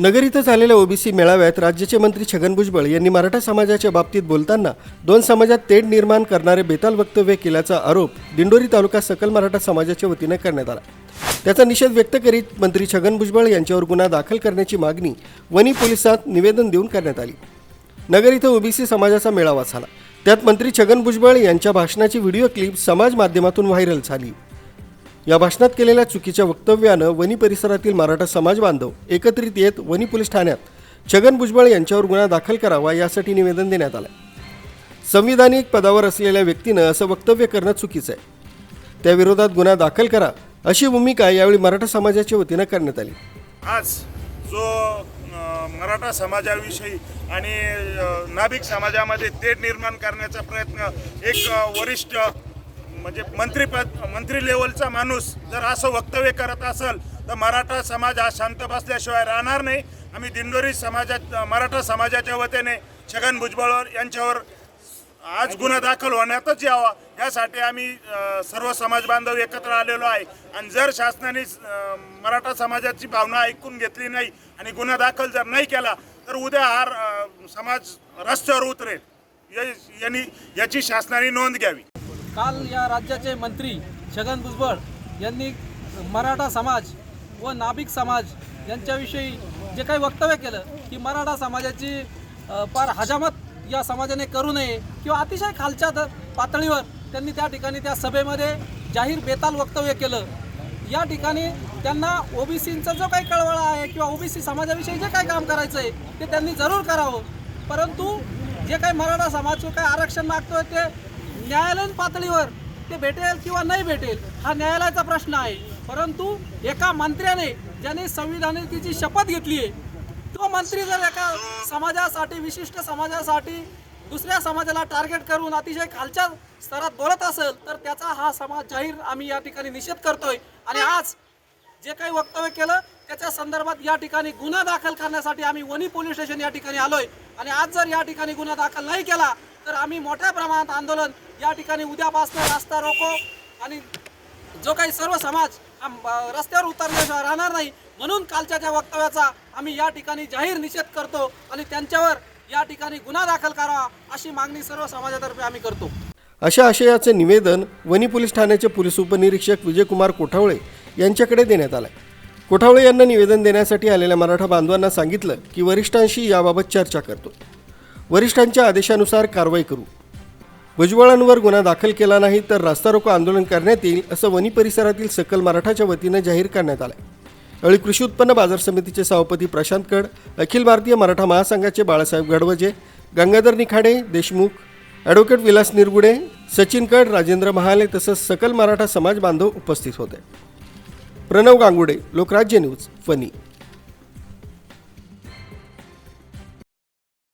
नगर इथं झालेल्या ओबीसी मेळाव्यात राज्याचे मंत्री छगन भुजबळ यांनी मराठा समाजाच्या बाबतीत बोलताना दोन समाजात तेढ निर्माण करणारे बेताल वक्तव्य केल्याचा आरोप दिंडोरी तालुका सकल मराठा समाजाच्या वतीने करण्यात आला. त्याचा निषेध व्यक्त करीत मंत्री छगन भुजबळ यांच्यावर गुन्हा दाखल करण्याची मागणी वनी पोलिसात निवेदन देऊन करण्यात आली. नगर इथं ओबीसी समाजाचा मेळावा झाला. त्यात मंत्री छगन भुजबळ यांच्या भाषणाची व्हिडिओ क्लिप समाज माध्यमातून व्हायरल झाली. या भाषणात केलेल्या चुकीच्या वक्तव्यानं वनी परिसरातील मराठा समाज बांधव एकत्रित येत वनी पोलीस ठाण्यात छगन भुजबळ यांच्यावर गुन्हा दाखल करावा यासाठी निवेदन देण्यात आलं संविधानिक पदावर असलेल्या व्यक्तीनं असं वक्तव्य करणं चुकीचं आहे. त्याविरोधात गुन्हा दाखल करा अशी भूमिका यावेळी मराठा समाजाच्या वतीनं करण्यात आली. आज जो मराठा समाजाविषयी आणि नाभिक समाजामध्ये तेढ निर्माण करण्याचा प्रयत्न एक वरिष्ठ म्हणजे मंत्रीपद मंत्री लेवलचा माणूस जर असं वक्तव्य करत असेल तर मराठा समाज हा शांत बसल्याशिवाय राहणार नाही. आम्ही दिंडोरी समाजात मराठा समाजाच्या वतीने छगन भुजबळ यांच्यावर आज गुन्हा दाखल होण्यातच यावा यासाठी आम्ही सर्व समाज बांधव एकत्र आलेलो आहे. आणि जर शासनाने मराठा समाजाची भावना ऐकून घेतली नाही आणि गुन्हा दाखल जर नाही केला तर उद्या हा समाज रस्त्यावर उतरेल. या- यांनी याची शासनाने नोंद घ्यावी. काल या राज्याचे मंत्री छगन भुजबळ यांनी मराठा समाज व नाभिक समाज यांच्याविषयी जे काही वक्तव्य केलं की मराठा समाजाची फार हजामत या समाजाने करू नये किंवा अतिशय खालच्या द- पातळीवर त्यांनी त्या ठिकाणी त्या सभेमध्ये जाहीर बेताल वक्तव्य केलं. या ठिकाणी त्यांना ओबीसींचा जो काही कळवळा आहे किंवा ओबीसी समाजाविषयी जे काही काम करायचं आहे ते त्यांनी जरूर करावं. परंतु जे काही मराठा समाज जो काही आरक्षण मागतोय ते न्यायालयीन पातळीवर ते भेटेल किंवा नाही भेटेल हा न्यायालयाचा प्रश्न आहे. परंतु एका मंत्र्याने ज्याने संविधानाची शपथ घेतली आहे तो मंत्री जर एका समाजासाठी विशिष्ट समाजासाठी दुसऱ्या समाजाला टार्गेट करून अतिशय खालच्या स्तरात बोलत असेल तर त्याचा हा समाज जाहीर आम्ही या ठिकाणी निषेध करतोय. आणि आज जे काही वक्तव्य केलं त्याच्या संदर्भात या ठिकाणी गुन्हा दाखल करण्यासाठी आम्ही वणी पोलीस स्टेशन या ठिकाणी आलोय. आणि आज जर या ठिकाणी गुन्हा दाखल नाही केला तर आम्ही मोठ्या प्रमाणात आंदोलन या ठिकाणी उद्यापासून रास्ता रोको आणि जो काही सर्व समाज रस्त्यावर उतरल्याशिवाय राहणार नाही म्हणून कालच्या त्या वक्तव्याचा आम्ही या ठिकाणी जाहीर निषेध करतो आणि त्यांच्यावर या ठिकाणी गुन्हा दाखल करावा अशी मागणी सर्व समाजातर्फे आम्ही करतो. अशा आशयाचे निवेदन वनी पोलीस ठाण्याचे पोलीस उपनिरीक्षक विजयकुमार कोठावळे यांच्याकडे देण्यात आलं कोठावळे यांना निवेदन देण्यासाठी आलेल्या मराठा बांधवांना सांगितलं की वरिष्ठांशी याबाबत चर्चा करतो. वरिष्ठांच्या आदेशानुसार कारवाई करू. भुजबळांवर गुन्हा दाखल केला नाही तर रास्ता रोको आंदोलन करण्यात येईल असं वनी परिसरातील सकल मराठाच्या वतीनं जाहीर करण्यात आलं यावेळी कृषी उत्पन्न बाजार समितीचे सभापती प्रशांत कड अखिल भारतीय मराठा महासंघाचे बाळासाहेब गडवजे गंगाधर निखाडे देशमुख ॲडव्होकेट विलास निरगुडे सचिन कड राजेंद्र महाले तसंच सकल मराठा समाज बांधव उपस्थित होते. Pranav Gangude Lokrajya news funny.